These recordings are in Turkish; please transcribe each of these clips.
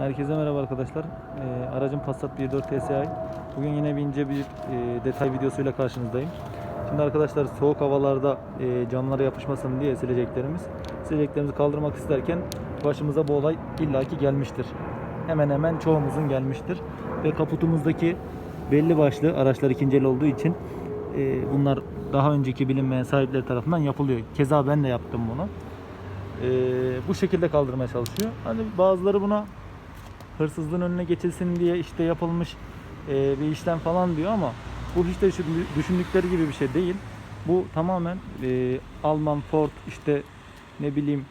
Herkese merhaba arkadaşlar. Ee, aracım Passat 1.4 TSI. Bugün yine bir ince bir e, detay videosuyla karşınızdayım. Şimdi arkadaşlar soğuk havalarda e, camlara yapışmasın diye sileceklerimiz. Sileceklerimizi kaldırmak isterken başımıza bu olay illaki gelmiştir. Hemen hemen çoğumuzun gelmiştir. Ve kaputumuzdaki belli başlı araçlar ikinci el olduğu için e, bunlar daha önceki bilinmeyen sahipleri tarafından yapılıyor. Keza ben de yaptım bunu. E, bu şekilde kaldırmaya çalışıyor. Hani bazıları buna hırsızlığın önüne geçilsin diye işte yapılmış e, bir işlem falan diyor ama bu hiç de düşün- düşündükleri gibi bir şey değil. Bu tamamen e, Alman Ford işte ne bileyim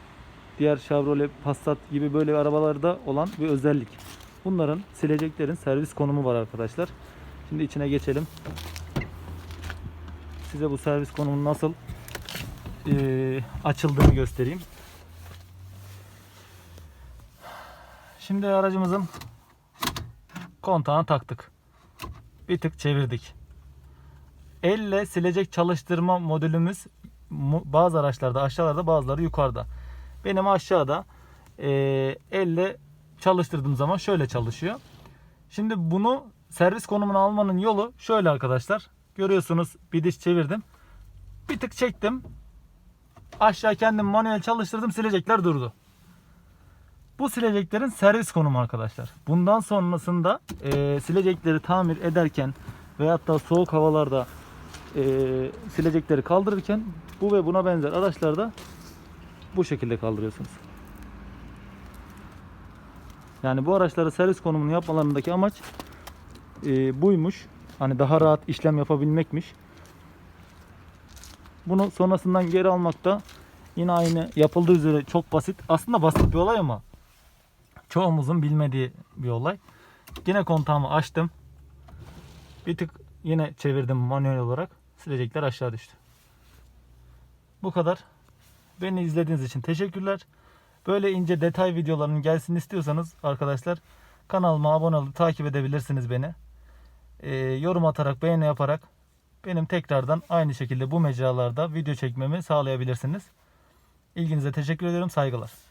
diğer Chevrolet Passat gibi böyle arabalarda olan bir özellik. Bunların sileceklerin servis konumu var arkadaşlar. Şimdi içine geçelim. Size bu servis konumunun nasıl e, açıldığını göstereyim. Şimdi aracımızın kontağını taktık. Bir tık çevirdik. Elle silecek çalıştırma modülümüz bazı araçlarda aşağılarda bazıları yukarıda. Benim aşağıda eee, elle çalıştırdığım zaman şöyle çalışıyor. Şimdi bunu servis konumuna almanın yolu şöyle arkadaşlar. Görüyorsunuz bir diş çevirdim. Bir tık çektim. Aşağı kendim manuel çalıştırdım silecekler durdu. Bu sileceklerin servis konumu arkadaşlar. Bundan sonrasında e, silecekleri tamir ederken veyahut da soğuk havalarda e, silecekleri kaldırırken bu ve buna benzer araçlarda bu şekilde kaldırıyorsunuz. Yani bu araçlara servis konumunu yapmalarındaki amaç e, buymuş. Hani daha rahat işlem yapabilmekmiş. Bunu sonrasından geri almak da yine aynı yapıldığı üzere çok basit. Aslında basit bir olay ama çoğumuzun bilmediği bir olay. Yine kontağımı açtım. Bir tık yine çevirdim manuel olarak. Silecekler aşağı düştü. Bu kadar. Beni izlediğiniz için teşekkürler. Böyle ince detay videoların gelsin istiyorsanız arkadaşlar kanalıma abone olup takip edebilirsiniz beni. Ee, yorum atarak, beğeni yaparak benim tekrardan aynı şekilde bu mecralarda video çekmemi sağlayabilirsiniz. İlginize teşekkür ediyorum. Saygılar.